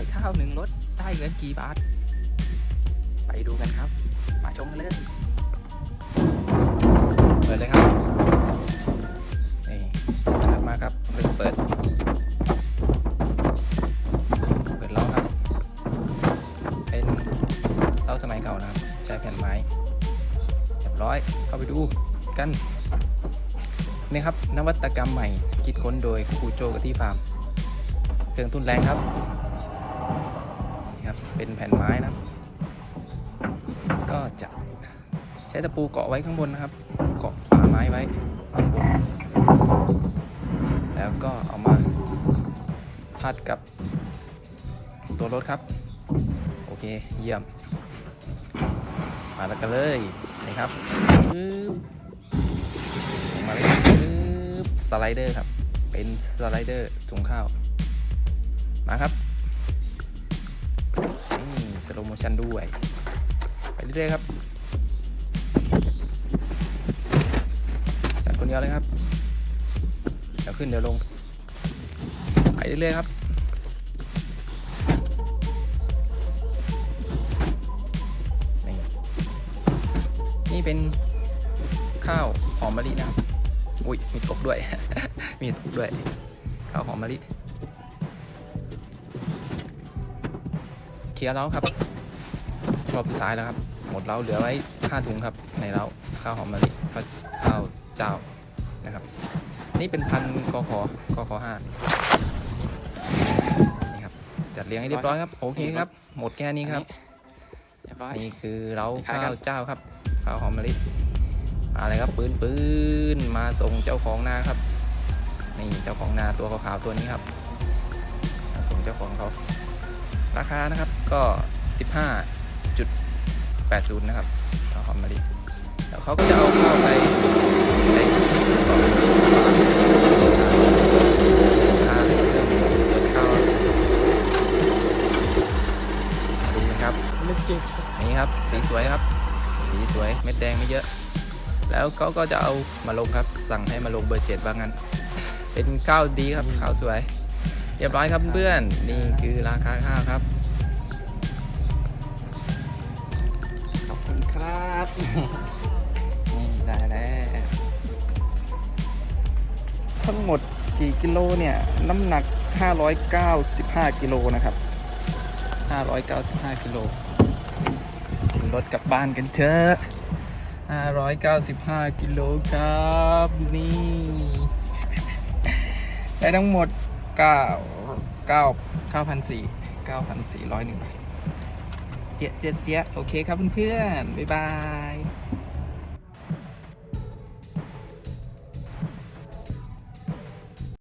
ายข้าวหนึ่งรถได้เงินกี่บาท ไปดูกันครับ มาชมกันเลย เปิดเลยครับ นี่เปิดมาครับเปิดเปิดเปิดล้อครับ เป็นเล้าสมัยเก่านะครับ ใช้แผ่นไม้เรียบร้อย เข้าไปดูกันนี่ครับ นวัตกรรมใหม่คิดค้นโดยครูโจกับที่ฟาร์ม เครื่องทุนแรงครับ ครับ เป็นแผ่นไม้นะครับ ก็จะใช้ตะปูเกาะไว้ข้างบนนะครับ เกาะฝาไม้ไว้ข้างบน แล้วก็เอามาพัดกับตัวรถครับ โอเค เยี่ยม มาแล้วกันเลยนี่ครับมาเลยสไลเดอร์ครับ เป็นสไลเดอร์ถุงข้าว มาครับ โลโมชันด้วย ไปเรื่อยๆครับ จัดคนเดียวเลยครับ เดี๋ยวขึ้นเดี๋ยวลง ไปเรื่อยๆครับนี่นี่เป็นข้าวหอมมะลินะครับ อุ้ยมีตกด้วย มีตกด้วย ข้าวหอมมะลิ เคลียร์แล้วครับรอบสุดท้ายแล้วครับ หมดแล้วเหลือไว้5ถุงครับ ในเราข้าวหอมมะลิข้าวข้าวเจ้านะครับ นี่เป็นพันธุ์กขอกขห้านี่ครับ จัดเรียงให้เรียบร้อยครับโอเคครับ หมดแค่นี้ครับเรียบร้อยนี่คือเราขายกัข้านวเจ้าครับข้าวหอมมะลิมาเลยครับปืนปืนมาส่งเจ้าของนาครับนี่เจ้าของนาตัวขาวๆตัวนี้ครับมาส่งเจ้าของเขา ราคานะครับก็ 15.80 นะครับข้าวหอมมะลิแล้วเขาก็จะเอาข้าวไปไปสองค่าเข้าวมาดูกันครับไม่จริงนี่ครับสีสวยครับ สีสวยเม็ดแดงไม่เยอะ แล้วเขาก็จะเอามาลงครับสั่งให้มาลงเบอร์เจ็ดว่างั้น เป็นข้าวดีครับข้าวสวย เรียบร้อยครับเพื่อนนี่คือราคาข้าวครับขอบคุณครับนี่ได้แล้วทั้งหมดกี่กิโลเนี่ย น้ำหนัก 595 กิโลนะครับ 595 กิโลขึ้นรถกลับบ้านกันเถอะ595 กิโลครับ นี่ได้ทั้งหมด เก้าเก้าเก้าพันสี่เก้าพันสี่ร้อยหนึ่งบาทเจ๊ะเจ๊ะเจ๊ะโอเคครับเพื่อนๆ บ๊ายบาย